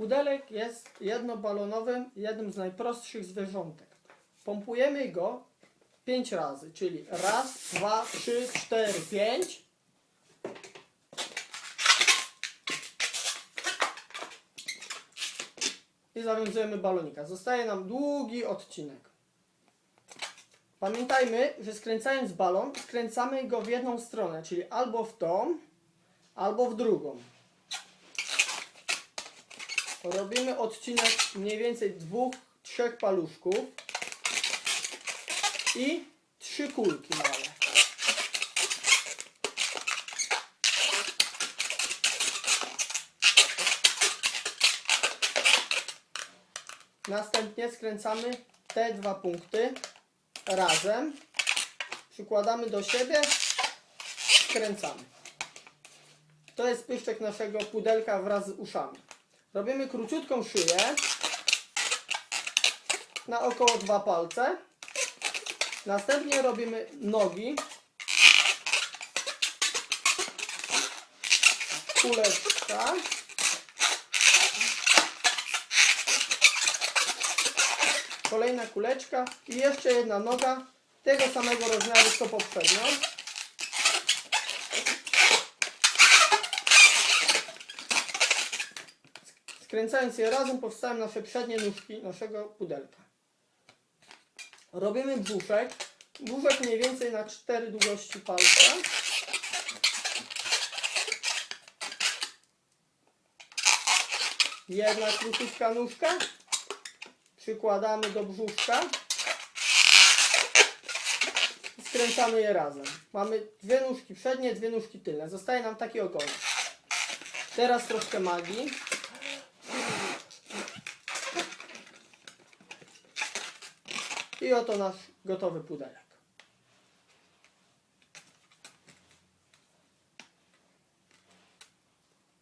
Pudelek jest jednobalonowym, jednym z najprostszych zwierzątek. Pompujemy go 5 razy, czyli raz, dwa, trzy, cztery, pięć. I zawiązujemy balonika. Zostaje nam długi odcinek. Pamiętajmy, że skręcając balon, skręcamy go w jedną stronę, czyli albo w tą, albo w drugą. Robimy odcinek mniej więcej dwóch, trzech paluszków i trzy kulki małe. Następnie skręcamy te dwa punkty razem, przykładamy do siebie, skręcamy. To jest pyszczek naszego pudelka wraz z uszami. Robimy króciutką szyję na około dwa palce. Następnie robimy nogi. Kuleczka. Kolejna kuleczka i jeszcze jedna noga tego samego rozmiaru co poprzednio. Skręcając je razem powstają nasze przednie nóżki naszego pudelka. Robimy brzuszek. Brzuszek mniej więcej na 4 długości palca. Jedna króciutka nóżka. Przykładamy do brzuszka. I skręcamy je razem. Mamy dwie nóżki przednie, dwie nóżki tylne. Zostaje nam taki ogonek. Teraz troszkę magii. I oto nasz gotowy pudelek.